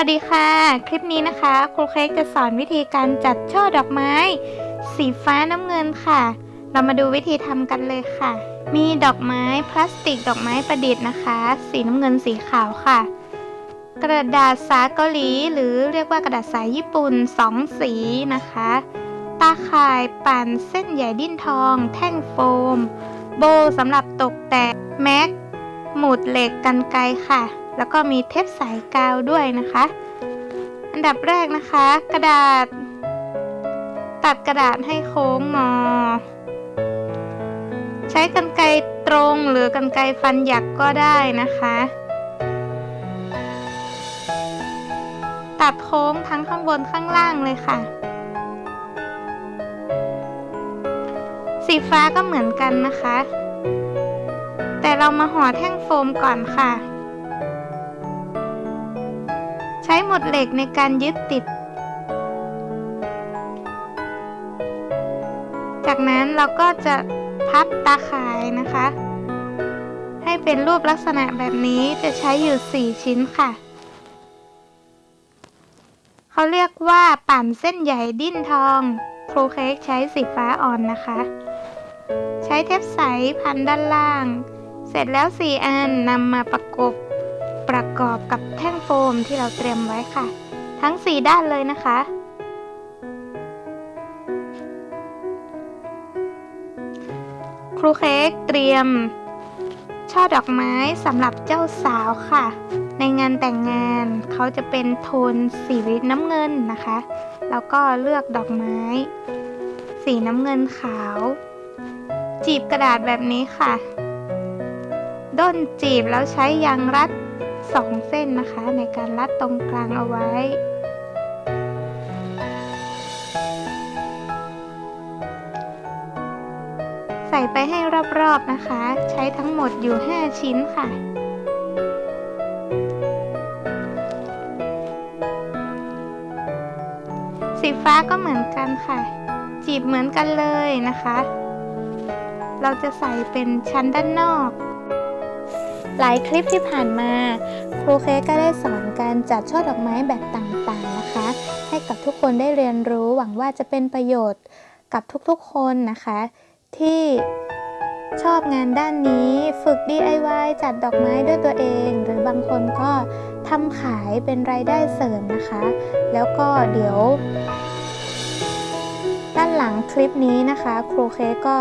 วัสดีค่ะ คลิปนี้นะคะ ครูเค้กจะสอนวิธีการจัดช่อดอกไม้ สีฟ้าน้ำเงินค่ะ เรามาดูวิธีทำกันเลยค่ะ มีดอกไม้พลาสติกดอกไม้ประดิษฐ์นะคะ สีน้ำเงินสีขาวค่ะ กระดาษสาเกาหลีหรือเรียกว่ากระดาษสายญี่ปุ่น2สีนะคะ ตาข่ายปั่นเส้นใหญ่ดิ้นทอง แท่งโฟม โบสำหรับตกแต่งแม็กหมุดเหล็กกันไกค่ะ แล้วก็มีเทปสายกาวด้วยนะคะ อันดับแรกนะคะ กระดาษ ตัดกระดาษให้โค้งงอ ใช้กันไกรตรงหรือกันไกรฟันหยักก็ได้นะคะ ตัดโค้งทั้งข้างบนข้างล่างเลยค่ะสีฟ้าก็เหมือนกันนะคะ แต่เรามาห่อแท่งโฟมก่อนค่ะ หมดเหล็กในการยึดติด จากนั้นเราก็จะพับตาข่ายนะคะ ให้เป็นรูปลักษณะแบบนี้จะใช้อยู่ 4 ชิ้นค่ะ เขาเรียกว่าปั่นเส้นใหญ่ดิ้นทองครูเค้กใช้สีฟ้าอ่อนนะคะ ใช้เทปใสพันด้านล่าง เสร็จแล้ว 4 อันนำมาประกบ กอบกับแท่งโฟมที่เราเตรียมไว้ค่ะ ทั้ง 4 ด้านเลยนะคะ ครูเค้กเตรียม ช่อดอกไม้สำหรับเจ้าสาวค่ะ ในงานแต่งงานเขาจะเป็นโทนสีน้ำเงินนะคะ แล้วก็เลือกดอกไม้ สีน้ำเงินขาว จีบกระดาษแบบนี้ค่ะด้นจีบแล้วใช้ยางรัด สองเส้นนะคะ ในการรัดตรงกลางเอาไว้ใส่ไปให้รอบๆนะคะ ใช้ทั้งหมดอยู่ 5 ชิ้นค่ะ สีฟ้าก็เหมือนกันค่ะ จีบเหมือนกันเลยนะคะ เราจะใส่เป็นชั้นด้านนอก หลายคลิปที่ผ่านมาครูเค้กก็ได้สอนการจัดช่อดอกไม้แบบต่างๆนะคะ ให้กับทุกคนได้เรียนรู้หวังว่าจะเป็นประโยชน์กับทุกๆคนนะคะ ที่ชอบงานด้านนี้ฝึก DIY จัดดอกไม้ด้วยตัวเอง หรือบางคนก็ทำขายเป็นรายได้เสริมนะคะ แล้วก็เดี๋ยว ด้านหลังคลิปนี้นะคะ ครูเค้กก็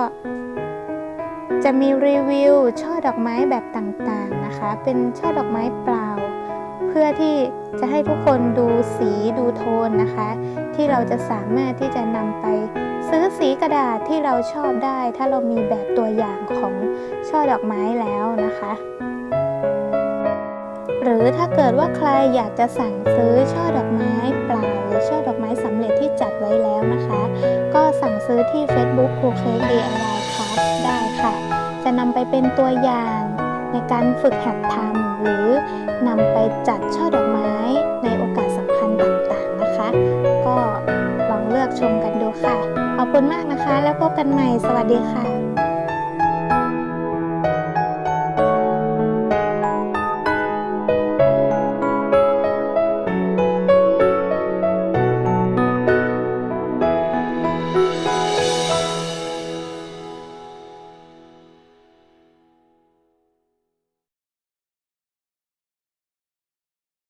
จะมีรีวิวช่อดอกไม้แบบต่างๆนะคะ เป็นช่อดอกไม้เปล่า เพื่อที่จะให้ทุกคนดูสีดูโทนนะคะ ที่เราจะสามารถที่จะนำไปซื้อสีกระดาษที่เราชอบได้ ถ้าเรามีแบบตัวอย่างของช่อดอกไม้แล้วนะคะ หรือถ้าเกิดว่าใครอยากจะสั่งซื้อช่อดอกไม้เปล่าหรือช่อดอกไม้สำเร็จที่จัดไว้แล้วนะคะ ก็สั่งซื้อที่ Facebook ครูเค้ก DIY ครับได้ค่ะ จะนำไปเป็นตัวอย่าง ในการฝึกหัดทำหรือนำไปจัดช่อดอกไม้ในโอกาสสำคัญต่างๆนะคะ ก็ลองเลือกชมกันดูค่ะ ขอบคุณมากนะคะ แล้วพบกันใหม่ สวัสดีค่ะ